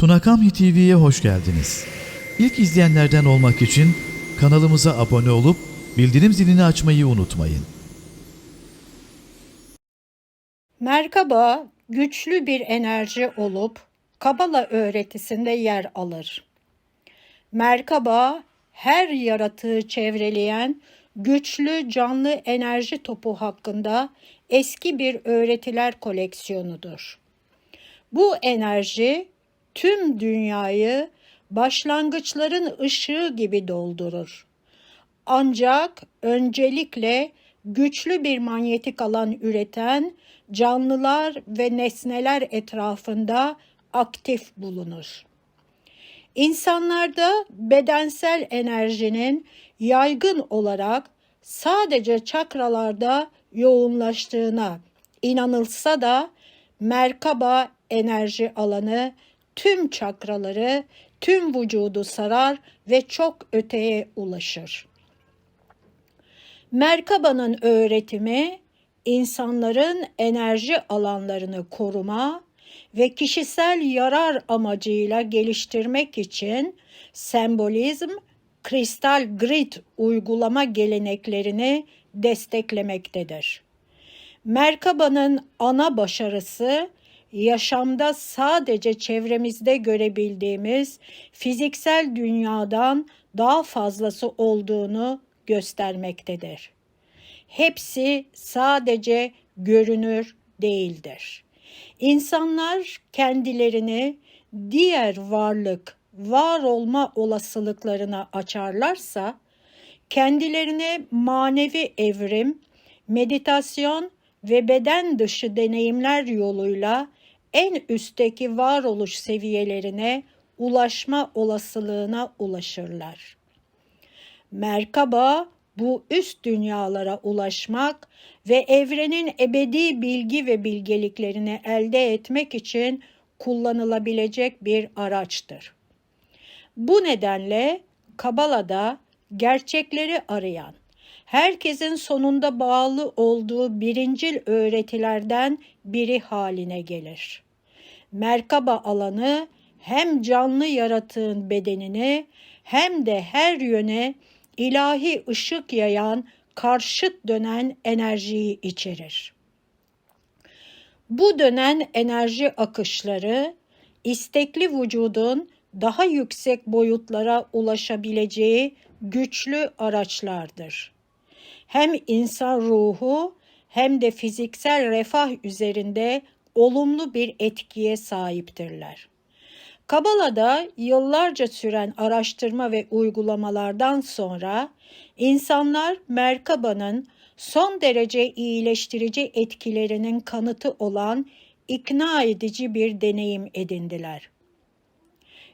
Tunakami TV'ye hoş geldiniz. İlk izleyenlerden olmak için kanalımıza abone olup bildirim zilini açmayı unutmayın. Merkaba güçlü bir enerji olup Kabala öğretisinde yer alır. Merkaba her yaratığı çevreleyen güçlü canlı enerji topu hakkında eski bir öğretiler koleksiyonudur. Bu enerji tüm dünyayı başlangıçların ışığı gibi doldurur. Ancak öncelikle güçlü bir manyetik alan üreten canlılar ve nesneler etrafında aktif bulunur. İnsanlarda bedensel enerjinin yaygın olarak sadece çakralarda yoğunlaştığına inanılsa da Merkaba enerji alanı tüm çakraları, tüm vücudu sarar ve çok öteye ulaşır. Merkaba'nın öğretimi insanların enerji alanlarını koruma ve kişisel yarar amacıyla geliştirmek için sembolizm, kristal grid uygulama geleneklerini desteklemektedir. Merkaba'nın ana başarısı yaşamda sadece çevremizde görebildiğimiz fiziksel dünyadan daha fazlası olduğunu göstermektedir. Hepsi sadece görünür değildir. İnsanlar kendilerini diğer varlık, var olma olasılıklarına açarlarsa kendilerine manevi evrim, meditasyon ve beden dışı deneyimler yoluyla en üstteki varoluş seviyelerine ulaşma olasılığına ulaşırlar. Merkaba bu üst dünyalara ulaşmak ve evrenin ebedi bilgi ve bilgeliklerini elde etmek için kullanılabilecek bir araçtır. Bu nedenle Kabala'da gerçekleri arayan, herkesin sonunda bağlı olduğu birincil öğretilerden biri haline gelir. Merkaba alanı hem canlı yaratığın bedenini hem de her yöne ilahi ışık yayan karşıt dönen enerjiyi içerir. Bu dönen enerji akışları istekli vücudun daha yüksek boyutlara ulaşabileceği güçlü araçlardır. Hem insan ruhu hem de fiziksel refah üzerinde olumlu bir etkiye sahiptirler. Kabala'da yıllarca süren araştırma ve uygulamalardan sonra insanlar Merkaba'nın son derece iyileştirici etkilerinin kanıtı olan ikna edici bir deneyim edindiler.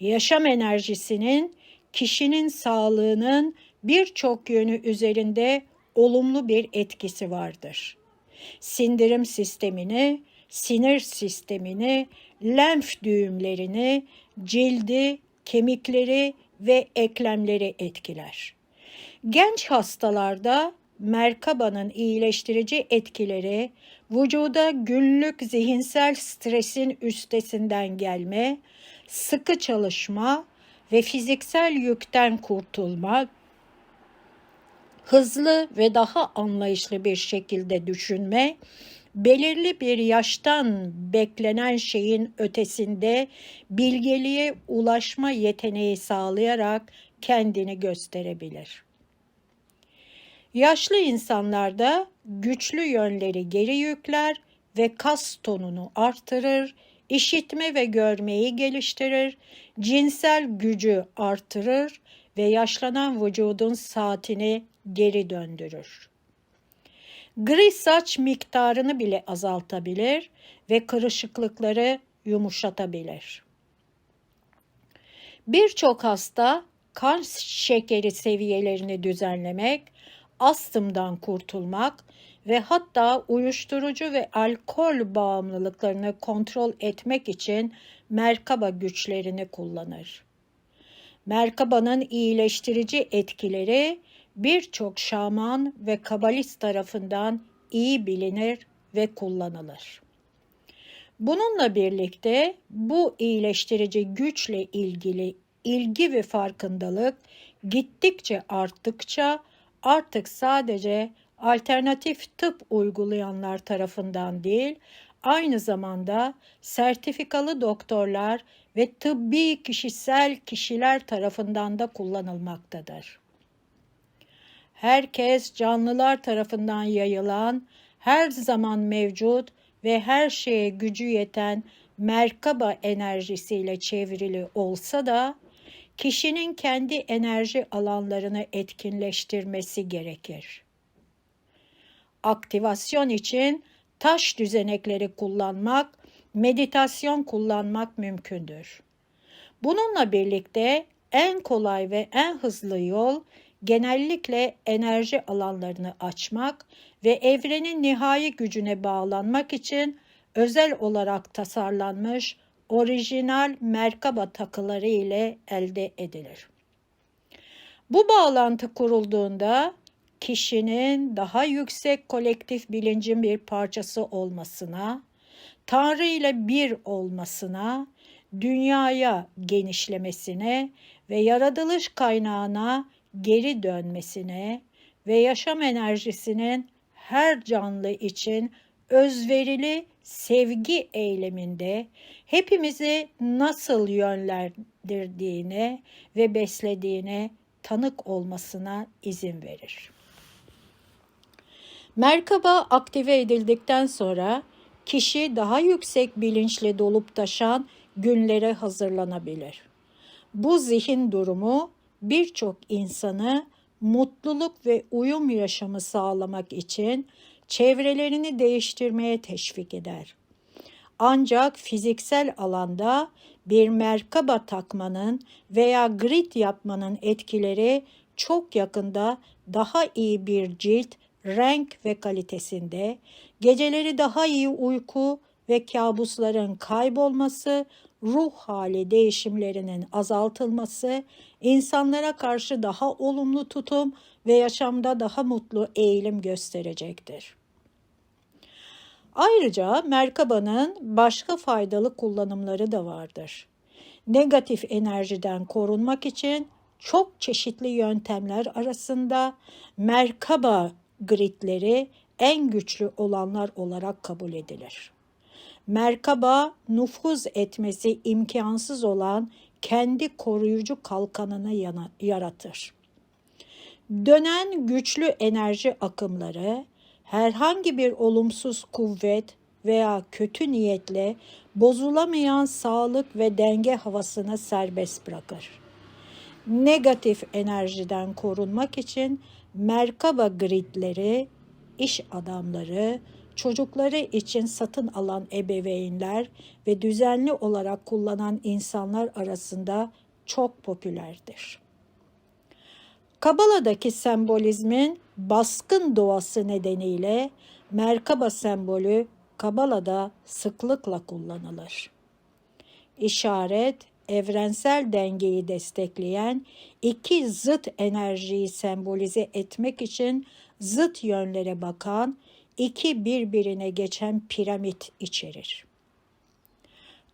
Yaşam enerjisinin kişinin sağlığının birçok yönü üzerinde olumlu bir etkisi vardır. Sindirim sistemini, sinir sistemini, lenf düğümlerini, cildi, kemikleri ve eklemleri etkiler. Genç hastalarda merkabanın iyileştirici etkileri vücuda günlük zihinsel stresin üstesinden gelme, sıkı çalışma ve fiziksel yükten kurtulma, hızlı ve daha anlayışlı bir şekilde düşünme, belirli bir yaştan beklenen şeyin ötesinde bilgeliğe ulaşma yeteneği sağlayarak kendini gösterebilir. Yaşlı insanlarda güçlü yönleri geri yükler ve kas tonunu artırır, işitme ve görmeyi geliştirir, cinsel gücü artırır ve yaşlanan vücudun saatini geri döndürür. Gri saç miktarını bile azaltabilir ve kırışıklıkları yumuşatabilir. Birçok hasta kan şekeri seviyelerini düzenlemek, astımdan kurtulmak ve hatta uyuşturucu ve alkol bağımlılıklarını kontrol etmek için merkaba güçlerini kullanır. Merkabanın iyileştirici etkileri birçok şaman ve kabalist tarafından iyi bilinir ve kullanılır. Bununla birlikte bu iyileştirici güçle ilgili ilgi ve farkındalık gittikçe arttıkça artık sadece alternatif tıp uygulayanlar tarafından değil, aynı zamanda sertifikalı doktorlar ve tıbbi kişisel kişiler tarafından da kullanılmaktadır. Herkes canlılar tarafından yayılan, her zaman mevcut ve her şeye gücü yeten Merkaba enerjisiyle çevrili olsa da kişinin kendi enerji alanlarını etkinleştirmesi gerekir. Aktivasyon için taş düzenekleri kullanmak, meditasyon kullanmak mümkündür. Bununla birlikte en kolay ve en hızlı yol genellikle enerji alanlarını açmak ve evrenin nihai gücüne bağlanmak için özel olarak tasarlanmış orijinal Merkaba takıları ile elde edilir. Bu bağlantı kurulduğunda kişinin daha yüksek kolektif bilincin bir parçası olmasına, Tanrı ile bir olmasına, dünyaya genişlemesine ve yaratılış kaynağına geri dönmesine ve yaşam enerjisinin her canlı için özverili sevgi eyleminde hepimizi nasıl yönlendirdiğine ve beslediğine tanık olmasına izin verir. Merkaba aktive edildikten sonra kişi daha yüksek bilinçle dolup taşan günlere hazırlanabilir. Bu zihin durumu birçok insanı mutluluk ve uyum yaşamı sağlamak için çevrelerini değiştirmeye teşvik eder. Ancak fiziksel alanda bir merkaba takmanın veya grid yapmanın etkileri çok yakında daha iyi bir cilt, renk ve kalitesinde, geceleri daha iyi uyku ve kabusların kaybolması, ruh hali değişimlerinin azaltılması, insanlara karşı daha olumlu tutum ve yaşamda daha mutlu eğilim gösterecektir. Ayrıca merkabanın başka faydalı kullanımları da vardır. Negatif enerjiden korunmak için çok çeşitli yöntemler arasında merkaba gridleri en güçlü olanlar olarak kabul edilir. Merkaba nüfuz etmesi imkansız olan kendi koruyucu kalkanını yaratır. Dönen güçlü enerji akımları herhangi bir olumsuz kuvvet veya kötü niyetle bozulamayan sağlık ve denge havasını serbest bırakır. Negatif enerjiden korunmak için Merkaba gridleri, iş adamları, çocukları için satın alan ebeveynler ve düzenli olarak kullanan insanlar arasında çok popülerdir. Kabala'daki sembolizmin baskın doğası nedeniyle Merkaba sembolü Kabala'da sıklıkla kullanılır. İşaret, evrensel dengeyi destekleyen iki zıt enerjiyi sembolize etmek için zıt yönlere bakan iki birbirine geçen piramit içerir.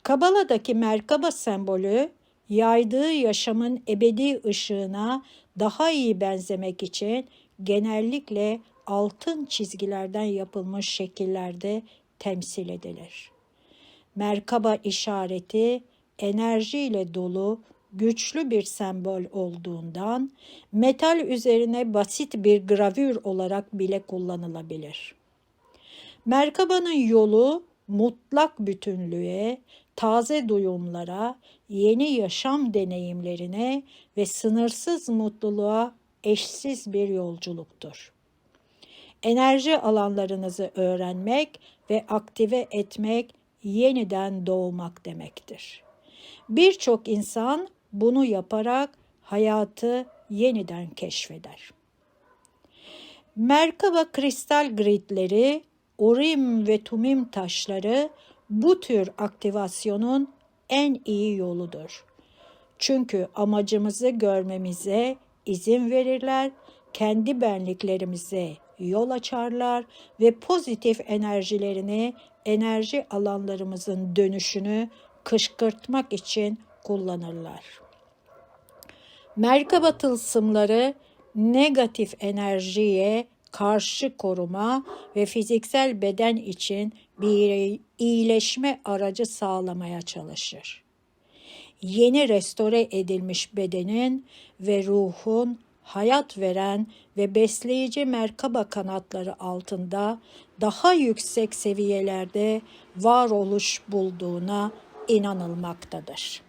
Kabala'daki Merkaba sembolü yaydığı yaşamın ebedi ışığına daha iyi benzemek için genellikle altın çizgilerden yapılmış şekillerde temsil edilir. Merkaba işareti enerjiyle dolu güçlü bir sembol olduğundan metal üzerine basit bir gravür olarak bile kullanılabilir. Merkabanın yolu mutlak bütünlüğe, taze duyumlara, yeni yaşam deneyimlerine ve sınırsız mutluluğa eşsiz bir yolculuktur. Enerji alanlarınızı öğrenmek ve aktive etmek yeniden doğmak demektir. Birçok insan bunu yaparak hayatı yeniden keşfeder. Merkaba kristal gridleri, urim ve tumim taşları bu tür aktivasyonun en iyi yoludur. Çünkü amacımızı görmemize izin verirler, kendi benliklerimize yol açarlar ve pozitif enerjilerini enerji alanlarımızın dönüşünü kışkırtmak için kullanırlar. Merkaba tılsımları negatif enerjiye karşı koruma ve fiziksel beden için bir iyileşme aracı sağlamaya çalışır. Yeni restore edilmiş bedenin ve ruhun hayat veren ve besleyici merkaba kanatları altında daha yüksek seviyelerde varoluş bulduğuna inanılmaktadır.